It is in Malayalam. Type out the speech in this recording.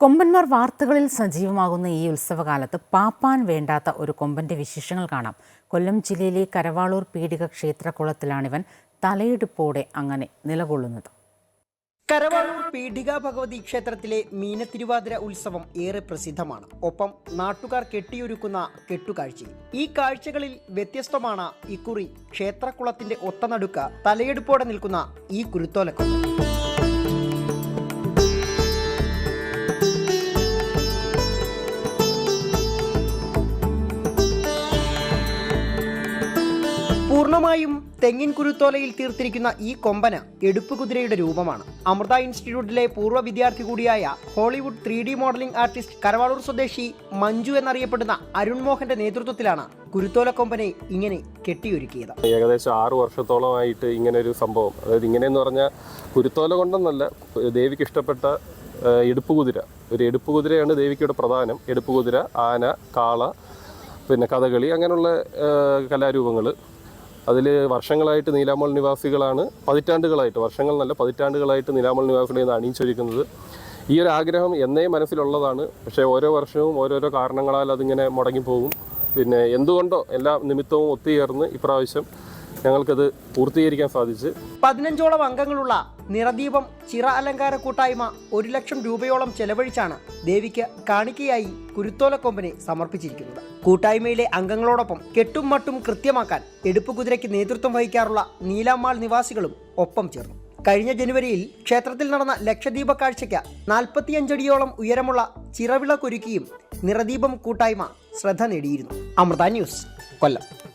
കൊമ്പന്മാർ വാർത്തകളിൽ സജീവമാകുന്ന ഈ ഉത്സവകാലത്ത് പാപ്പാൻ വേണ്ടാത്ത ഒരു കൊമ്പന്റെ വിശേഷങ്ങൾ കാണാം. കൊല്ലം ജില്ലയിലെ കരവാളൂർ പീഡിക ക്ഷേത്രകുളത്തിലാണിവൻ തലയെടുപ്പോടെ അങ്ങനെ നിലകൊള്ളുന്നത്. കരവാളൂർ പീഠിക ഭഗവതി ക്ഷേത്രത്തിലെ മീനത്തിരുവാതിര ഉത്സവം ഏറെ പ്രസിദ്ധമാണ്. ഒപ്പം നാട്ടുകാർ കെട്ടിയൊരുക്കുന്ന കെട്ടുകാഴ്ചയും ഈ കാഴ്ചകളിൽ വ്യത്യസ്തമാണ് ഇക്കുറി ക്ഷേത്രക്കുളത്തിന്റെ ഒത്തനടുക്ക തലയെടുപ്പോടെ നിൽക്കുന്ന ഈ കുരുത്തോലക്കൊമ്പൻ പൂർണമായും തെങ്ങിൻ കുരുത്തോലയിൽ തീർത്തിരിക്കുന്ന ഈ കൊമ്പന് എടുപ്പ് കുതിരയുടെ രൂപമാണ്. അമൃത ഇൻസ്റ്റിറ്റ്യൂട്ടിലെ പൂർവ വിദ്യാർത്ഥി കൂടിയായ Hollywood three D modelling artist Karavaloor സ്വദേശി മഞ്ജു എന്നറിയപ്പെടുന്ന അരുൺ മോഹന്റെ നേതൃത്വത്തിലാണ് കുരുത്തോല കൊമ്പനെ ഇങ്ങനെ കെട്ടിയൊരുക്കിയത്. ഏകദേശം ആറു വർഷത്തോളമായിട്ട് ഇങ്ങനെ ഒരു സംഭവം. അതായത് ഇങ്ങനെയെന്ന് പറഞ്ഞാൽ കുരുത്തോല കൊണ്ടെന്നല്ല ദേവിക്ക് ഇഷ്ടപ്പെട്ട എടുപ്പ് കുതിര. ഒരു എടുപ്പ് കുതിരയാണ് ദേവിക്കയുടെ പ്രധാനം. എടുപ്പ് കുതിര ആന കാള പിന്നെ കഥകളി അങ്ങനെയുള്ള കലാരൂപങ്ങൾ അതിൽ വർഷങ്ങളായിട്ട് നീലാമൽ നിവാസികളാണ്. പതിറ്റാണ്ടുകളായിട്ട് വർഷങ്ങൾ നല്ല പതിറ്റാണ്ടുകളായിട്ട് നീലാമൽ നിവാസികളെ നിന്ന് അണിയിച്ചൊരുക്കുന്നത് ഈ ഒരു ആഗ്രഹം എന്നേ മനസ്സിലുള്ളതാണ്. പക്ഷേ ഓരോ വർഷവും ഓരോരോ കാരണങ്ങളാൽ അതിങ്ങനെ മുടങ്ങിപ്പോകും. പിന്നെ എന്തുകൊണ്ടോ എല്ലാ നിമിത്തവും ഒത്തുചേർന്ന് ഇപ്രാവശ്യം ഞങ്ങൾക്കത് പൂർത്തീകരിക്കാൻ സാധിച്ച്. പതിനഞ്ചോളം അംഗങ്ങളുള്ള നിറദീപം ചിറ അലങ്കാര കൂട്ടായ്മ ഒരു ലക്ഷം രൂപയോളം ചെലവഴിച്ചാണ് ദേവിക്ക് കാണിക്കയായി കുരുത്തോലക്കൊമ്പിനെ സമർപ്പിച്ചിരിക്കുന്നത്. കൂട്ടായ്മയിലെ അംഗങ്ങളോടൊപ്പം കെട്ടും മട്ടും കൃത്യമാക്കാൻ എടുപ്പ് കുതിരയ്ക്ക് നേതൃത്വം വഹിക്കാറുള്ള നീലാമാൾ നിവാസികളും ഒപ്പം ചേർന്നു. കഴിഞ്ഞ ജനുവരിയിൽ ക്ഷേത്രത്തിൽ നടന്ന ലക്ഷദീപ കാഴ്ചയ്ക്ക് നാൽപ്പത്തിയഞ്ചടിയോളം ഉയരമുള്ള ചിറവിള കുരുക്കിയും നിറദീപം കൂട്ടായ്മ ശ്രദ്ധ നേടിയിരുന്നു. അമൃത ന്യൂസ് കൊല്ലം.